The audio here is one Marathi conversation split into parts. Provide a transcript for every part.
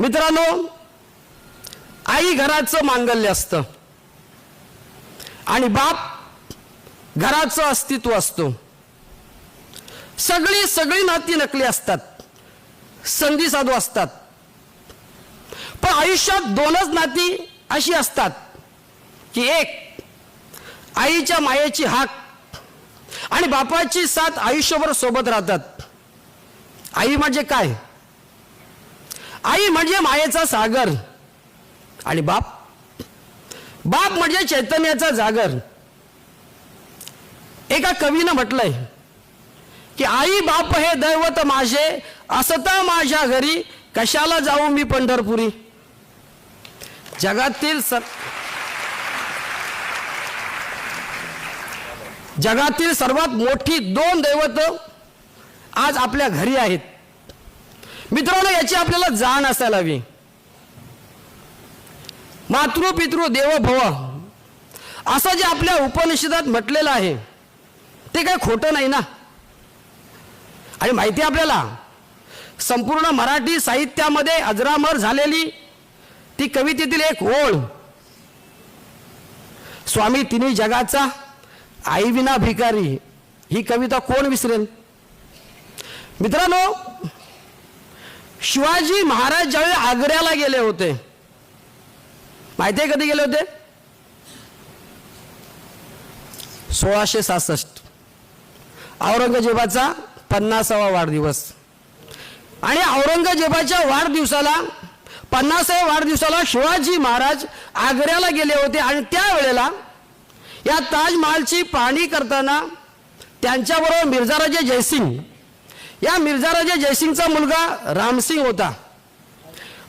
मित्रांनो आई घराचं मांगल्य असतं. आणि बाप घराचं अस्तित्व असतो. सगळी सगळी नाती नकली असतात. संधी साधू असतात. पण आयुष्यात दोनच नाती अशी असतात की एक आईच्या मायेची हाक आणि बापाची साथ आयुष्यभर सोबत राहतात. आई म्हणजे काय? आई म्हणजे मायेचा सागर. आणि बाप? बाप म्हणजे चैतन्याचा जागर. एका कवीनं म्हटलंय की आई बाप हे दैवत माझे असता माझ्या घरी कशाला जाऊ मी पंढरपुरी? जगातील सर जगातील सर्वात मोठी दोन दैवत आज आपल्या घरी आहेत. मित्रांनो याची आपल्याला जाण असायला हवी. मातृ पितृ देव भव. असं जे आपल्या उपनिषदात म्हटलेलं आहे ते काही खोटं नाही ना? आणि माहिती आपल्याला संपूर्ण मराठी साहित्यामध्ये अजरामर झालेली ती कवितेतील एक ओळ स्वामी तिन्ही जगाचा आई विना भिकारी. ही कविता कोण विसरेल? मित्रांनो शिवाजी महाराज ज्यावेळी आग्र्याला गेले होते माहिती आहे कधी गेले होते? सोळाशे सहासष्ट. औरंगजेबाचा पन्नासावा वाढदिवस. आणि औरंगजेबाच्या वाढदिवसाला पन्नासाव्या वाढदिवसाला शिवाजी महाराज आग्र्याला गेले होते आणि त्यावेळेला या ताजमहालची पाहणी करताना त्यांच्याबरोबर मिर्झाराजे जयसिंग या मिर्झाराजे जयसिंगचा मुलगा रामसिंग होता.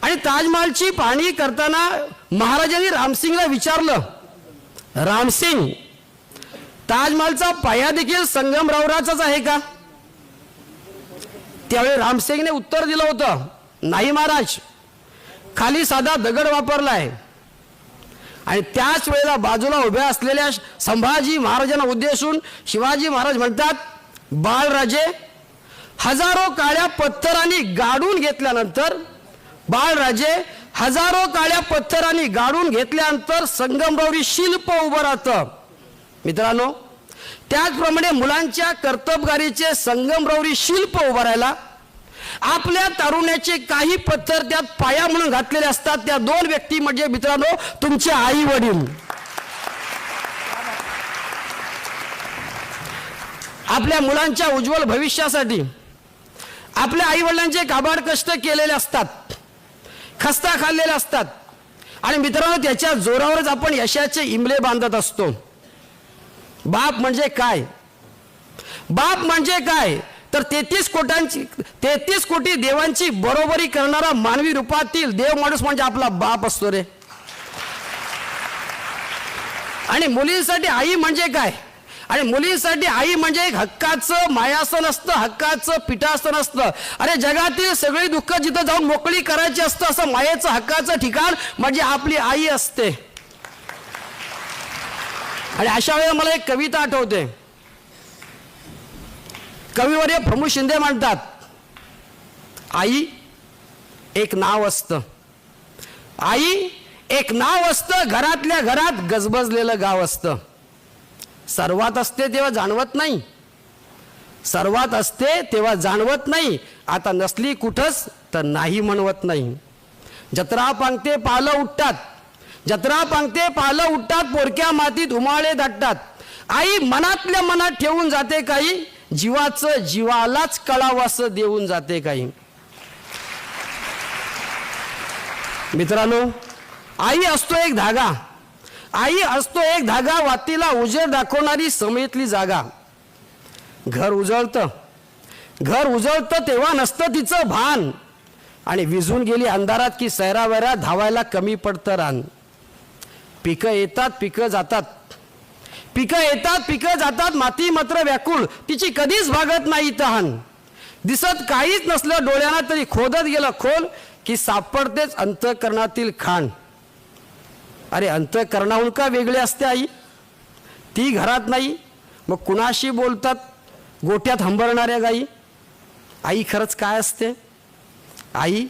आणि ताजमहालची पाहणी करताना महाराजांनी रामसिंगला विचारलं रामसिंग ताजमहालचा पाया देखील संगमरावराचाच आहे का? त्यावेळी रामसिंगने उत्तर दिलं होतं नाही महाराज खाली साधा दगड वापरलाय. आणि त्याच वेळेला बाजूला उभ्या असलेल्या संभाजी महाराजांना उद्देशून शिवाजी महाराज म्हणतात बाळराजे हजारो काळ्या पत्थरांनी गाडून घेतल्यानंतर बाळराजे हजारो काळ्या पत्थरांनी गाडून घेतल्यानंतर संगमरवरी शिल्प उभं राहतं. मित्रांनो त्याचप्रमाणे मुलांच्या कर्तबगारीचे संगमरवरी शिल्प उभं राहिला आपल्या तारुण्याचे काही पत्थर त्यात पाया म्हणून घातलेले असतात. त्या दोन व्यक्ती म्हणजे मित्रांनो तुमचे आई वडील आपल्या मुलांच्या उज्ज्वल भविष्यासाठी आपल्या आईवडिलांचे काबाड कष्ट केलेले असतात. खस्ता खाल्लेले असतात. आणि मित्रांनो त्याच्या जोरावरच आपण यशाचे इमले बांधत असतो. बाप म्हणजे काय? बाप म्हणजे काय? तर तेहतीस कोटांची तेहतीस कोटी देवांची बरोबरी करणारा मानवी रूपातील देव माणूस म्हणजे आपला बाप असतो रे. आणि मुलींसाठी आई म्हणजे काय? आणि मुलींसाठी आई म्हणजे एक हक्काचं मायासन असतं हक्काचं पिठासन असतं अरे जगातील सगळी दुःख जिथं जाऊन मोकळी करायची असतं असं मायेचं हक्काचं ठिकाण म्हणजे आपली आई असते. आणि अशा वेळेला मला एक कविता आठवते. कविवर्य प्रमोद शिंदे म्हणतात आई एक नाव असतं. आई एक नाव असतं घरातल्या घरात गजबजलेलं गाव असतं. सर्वात असते तेव्हा जाणवत नाही. सर्वात असते तेव्हा जाणवत नाही. आता नसली कुठंच तर नाही म्हणवत नाही. जत्रा पांगते पालं उठतात. जत्रा पांगते पालं उठतात पोरक्या मातीत उमाळे दाटतात आई मनातल्या मनात ठेवून जाते काही जीवाचं जीवालाच कळावं देऊन जाते काही. मित्रांनो आई असतो एक धागा. आई असतो एक धागा वातीला उजेड दाखवणारी समेतली जागा. घर उजळतं. घर उजळतं तेव्हा नसतं तिचं भान. आणि विझून गेली अंधारात की सैरावैरा धावायला कमी पडतं रान. पिकं येतात पिकं जातात. पिकं येतात पिकं जातात माती मात्र व्याकुळ. तिची कधीच भागत नाही तहान दिसत काहीच नसलं डोळ्यांना तरी खोदत गेलं खोल की सापडतेच अंतकरणातील खाण. अरे अंतःकरणाहून का वेगळे असते आई? ती घरात नाही. मग कुणाशी बोलतात? गोट्यात हंबरणाऱ्या गाई. आई खरंच काय असते? आई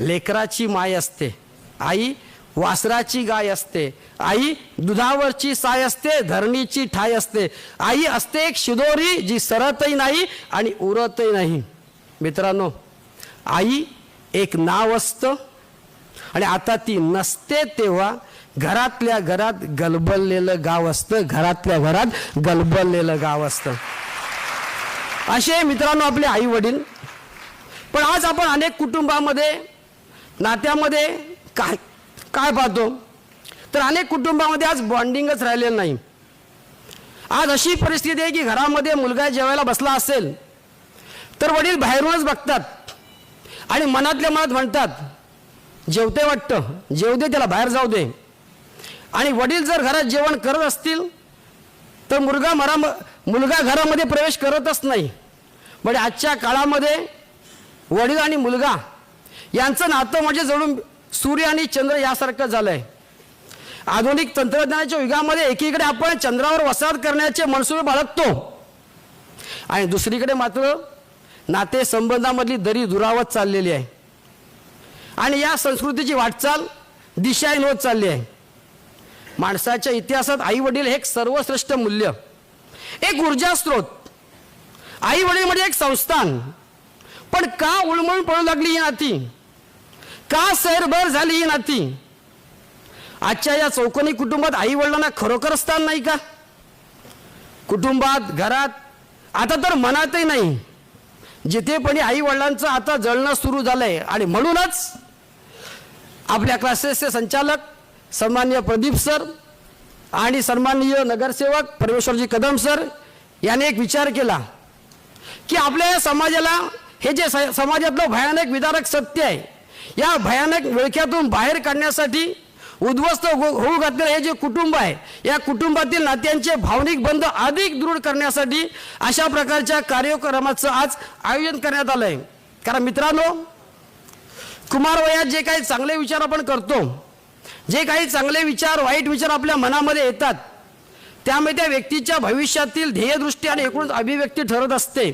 लेकराची माय असते. आई वासराची गाय असते. आई दुधावरची साय असते धरणीची ठाय असते. आई असते एक शिदोरी जी सरतही नाही आणि उरतही नाही. मित्रांनो आई एक नाव असतं. आणि आता ती नसते तेव्हा घरातल्या घरात गलबललेलं गाव असतं घरातल्या घरात गलबललेलं गाव असतं. असे मित्रांनो आपले आई वडील पण आज आपण अनेक कुटुंबामध्ये नात्यामध्ये काय काय पाहतो? तर अनेक कुटुंबामध्ये आज बॉन्डिंगच राहिलेलं नाही. आज अशी परिस्थिती आहे की घरामध्ये मुलगा जेवायला बसला असेल तर वडील बाहेरूनच बघतात आणि मनातल्या मनात म्हणतात जेवते वाटतं. जेव दे त्याला बाहेर जाऊ दे. आणि वडील जर घरात जेवण करत असतील तर मुलगा मरा मुलगा घरामध्ये प्रवेश करतच नाही. म्हणजे आजच्या काळामध्ये वडील आणि मुलगा यांचं नातं म्हणजे जणू सूर्य आणि चंद्र यासारखं झालं आहे आधुनिक तंत्रज्ञानाच्या युगामध्ये एकीकडे आपण चंद्रावर वसाहत करण्याचे मनसुबे बाळगतो. आणि दुसरीकडे मात्र नाते संबंधामधली दरी दुरावत चाललेली आहे. आणि या संस्कृतीची वाटचाल दिशाहीन होत चालली आहे. माणसाच्या इतिहासात आई वडील हे एक सर्वश्रेष्ठ मूल्य. एक ऊर्जा स्रोत. आई वडील म्हणजे एक संस्थान. पण का उळमळून पडू लागली ही नाती? का सैरभर झाली ही नाती? आजच्या या चौकोनी कुटुंबात आई वडिलांना खरोखर स्थान नाही का? कुटुंबात घरात आता तर मनातही नाही. जिथे पण आई वडिलांचं आता जळणं सुरू झालंय आणि म्हणूनच आपल्या क्लासेसचे संचालक सन्मान्य प्रदीप सर आणि सन्माननीय नगरसेवक परमेश्वरजी कदम सर याने एक विचार केला की आपल्या या समाजाला हे जे स- समाजातलं भयानक विदारक सत्य आहे या भयानक विळख्यातून बाहेर काढण्यासाठी उद्ध्वस्त हो- होऊ घातलेलं हे जे कुटुंब आहे या कुटुंबातील नात्यांचे भावनिक बंध अधिक दृढ करण्यासाठी अशा प्रकारच्या कार्यक्रमाचं आज आयोजन करण्यात आलं आहे कारण मित्रांनो कुमार वयात जे काही चांगले विचार आपण करतो जे काही चांगले विचार वाईट विचार आपल्या मनामध्ये येतात त्यामुळे त्या व्यक्तीच्या भविष्यातील ध्येयदृष्टी आणि एकूणच अभिव्यक्ती ठरत असते.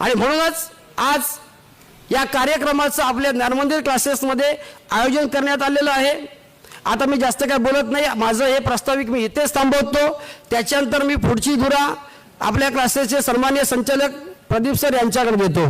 आणि म्हणूनच आज या कार्यक्रमाचं आपल्या ज्ञानमंदिर क्लासेसमध्ये आयोजन करण्यात आलेलं आहे. आता मी जास्त काय बोलत नाही माझं हे प्रास्ताविक मी इथेच थांबवतो. त्याच्यानंतर मी पुढची धुरा आपल्या क्लासेसचे सन्मान्य संचालक प्रदीप सर यांच्याकडे देतो.